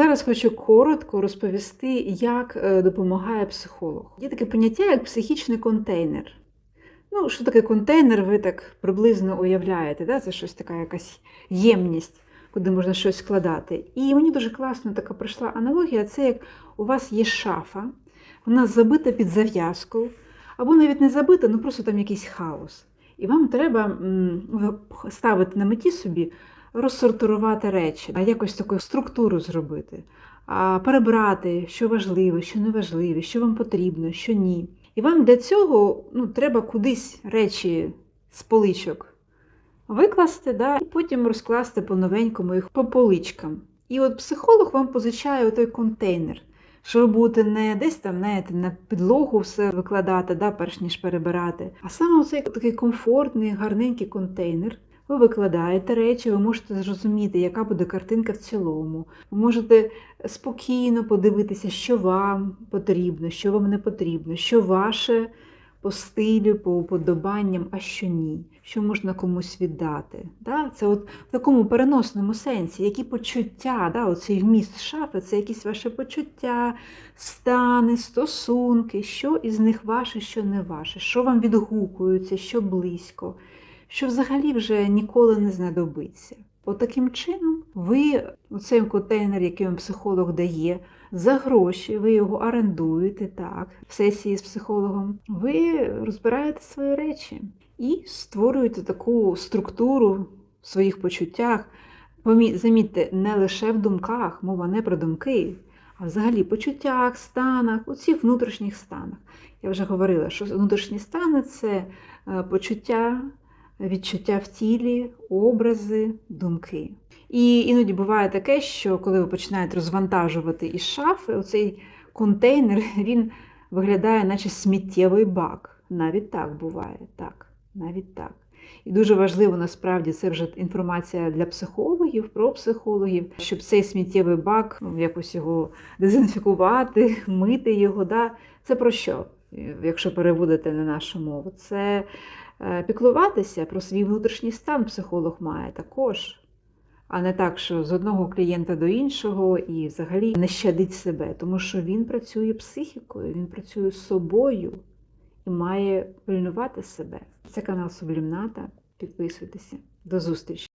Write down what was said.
зараз хочу коротко розповісти, як е, допомагає психолог. Є таке поняття, як психічний контейнер. Ну, що таке контейнер, ви так приблизно уявляєте, да? це щось така якась ємність, куди можна щось складати. І мені дуже класно така прийшла аналогія: це як у вас є шафа, вона забита під зав'язку, або навіть не забита, ну просто там якийсь хаос. І вам треба ставити на меті собі розсортувати речі, а якось таку структуру зробити, перебрати, що важливе, що не важливе, що вам потрібно, що ні. І вам для цього ну, треба кудись речі з поличок викласти, да, і потім розкласти по-новенькому їх по поличкам. І от психолог вам позичає той контейнер, що ви будете не десь там знаєте, на підлогу все викладати, да, перш ніж перебирати, а саме оцей такий комфортний, гарненький контейнер. Ви викладаєте речі, ви можете зрозуміти, яка буде картинка в цілому. Ви можете спокійно подивитися, що вам потрібно, що вам не потрібно, що ваше по стилю, по уподобанням, а що ні, що можна комусь віддати. Да? Це от в такому переносному сенсі, які почуття, да? оцей вміст шафи це якісь ваші почуття, стани, стосунки, що із них ваше, що не ваше, що вам відгукується, що близько що взагалі вже ніколи не знадобиться. От таким чином, ви у цей контейнер, який вам психолог дає, за гроші, ви його орендуєте так, в сесії з психологом, ви розбираєте свої речі і створюєте таку структуру в своїх почуттях. Замітьте, не лише в думках, мова не про думки, а взагалі почуттях, станах, у цих внутрішніх станах. Я вже говорила, що внутрішні стани це е, почуття відчуття в тілі, образи, думки. І іноді буває таке, що коли ви починаєте розвантажувати із шафи, оцей контейнер він виглядає, наче сміттєвий бак. Навіть так буває. Так, навіть так. І дуже важливо насправді це вже інформація для психологів, про психологів, щоб цей сміттєвий бак ну, якось його дезінфікувати, мити його. Да? Це про що? Якщо переводити на нашу мову, це е, піклуватися про свій внутрішній стан психолог має також, а не так, що з одного клієнта до іншого і взагалі не щадить себе, тому що він працює психікою, він працює з собою і має пильнувати себе. Це канал Сублімната. Підписуйтеся. До зустрічі!